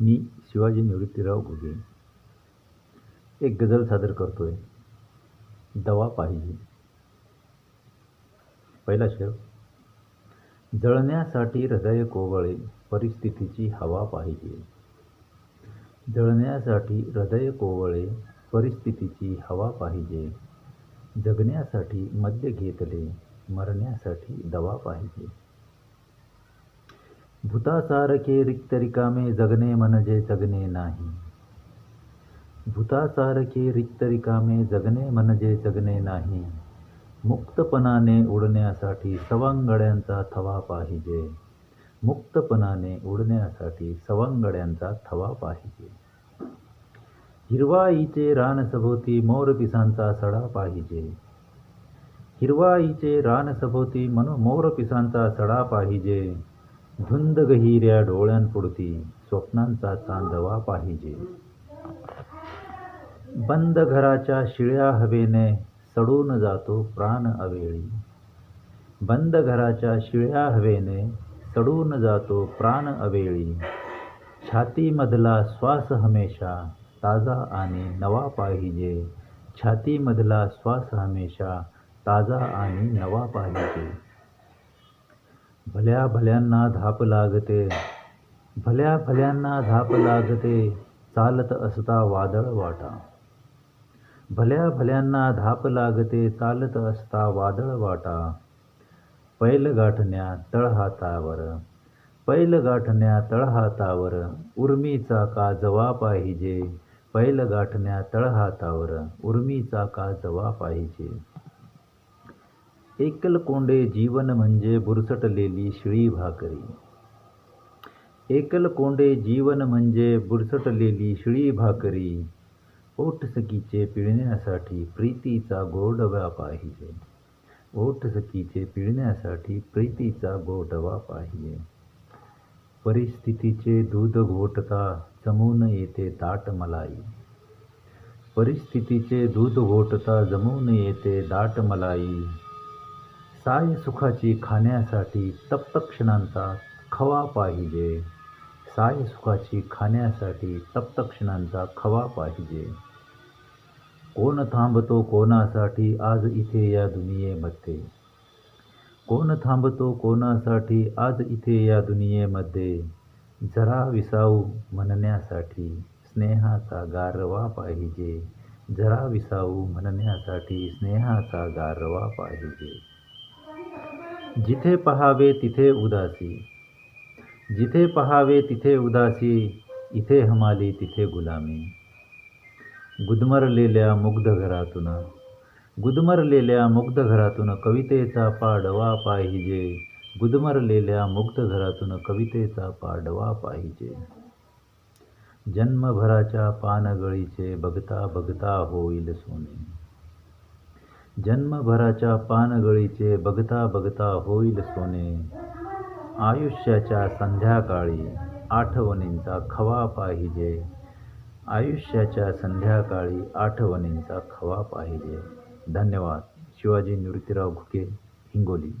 मी शिवाजी निवृत्तीराव घुगे. एक गझल सादर करतोय. दवा पाहिजे. पहिला शेर. जळण्यासाठी हृदय कोवळे परिस्थितीची हवा पाहिजे. जळण्यासाठी हृदय कोवळे परिस्थितीची हवा पाहिजे. जगण्यासाठी मद्य घेतले मरण्यासाठी दवा पाहिजे. भूतासारखे रिक्त रिकामे जगणे म्हणजे जगणे नाही. भूतासारखे रिक्त रिकामे जगणे म्हणजे जगणे नाही. मुक्तपणाने उडण्यासाठी सवांगड्यांचा थवा पाहिजे. मुक्तपणाने उडण्यासाठी सवांगड्यांचा थवा पाहिजे. हिरवाईचे रानसभोवती मोरपिसांचा सडा पाहिजे. हिरवाईचे रानसभोवती मनो मोरपिसांचा सडा पाहिजे. धुंद गहिऱ्या डोळ्यांपुढती स्वप्नांचा चांदवा पाहिजे. बंद घराच्या शिळ्या हवेने सडून जातो प्राण अवेळी. बंद घराच्या शिळ्या हवेने सडून जातो प्राण अवेळी. छातीमधला श्वास हमेशा ताजा आणि नवा पाहिजे. छातीमधला श्वास हमेशा ताजा आणि नवा पाहिजे. भल्या भल्यांना धाप लागते. भल्या भल्यांना धाप लागते. चालत असता वादळ वाटा. भल्या भल्यांना धाप लागते. चालत असता वादळ वाटा. पैल गाठण्या तळहातावर. पैल गाठण्या तळहातावर. उर्मीचा का जवा पाहिजे? पैल गाठण्या तळहातावर. उर्मीचा का जवा पाहिजे? एकलकोंडे जीवन म्हणजे बुरसटलेली शिळी भाकरी एकलकोंडे जीवन म्हणजे बुरसटलेली शिळी भाकरी ओठसकीचे पिळण्यासाठी प्रीतीचा गोडवा पाहिजे ओठसकीचे पिळण्यासाठी प्रीतीचा गोडवा पाहिजे परिस्थितीचे दूध घोटता जमून येते दाट मलाई परिस्थितीचे दूध घोटता जमून येते दाट मलाई साय सुखाची खाण्यासाठी तप्त क्षणांचा खवा पाहिजे. साय सुखाची खाण्यासाठी तप्त क्षणांचा खवा पाहिजे. कोण थांबतो कोणासाठी आज इथे या दुनियेमध्ये? कोण थांबतो कोणासाठी आज इथे या दुनियेमध्ये? जरा विसाऊ म्हणण्यासाठी स्नेहाचा गारवा पाहिजे. जरा विसाऊ म्हणण्यासाठी स्नेहाचा गारवा पाहिजे. जिथे पहावे तिथे उदासी. जिथे पहावे तिथे उदासी इथे हमाली तिथे गुलामी. गुदमरलेल्या मुग्ध घरातून गुदमरलेल्या मुग्ध घरातून कवितेचा पाडवा पाहिजे. गुदमरलेल्या मुग्ध घरातून कवितेचा पाडवा पाहिजे. जन्मभराच्या पानगळीचे बघता बघता होईल सोने. जन्मभराच्या पानगळीचे बघता बघता होईल सोने. आयुष्याच्या संध्याकाळी आठवणींचा खवा पाहिजे. आयुष्याच्या संध्याकाळी आठवणींचा खवा पाहिजे. धन्यवाद. शिवाजी निवृत्तीराव घुके हिंगोली.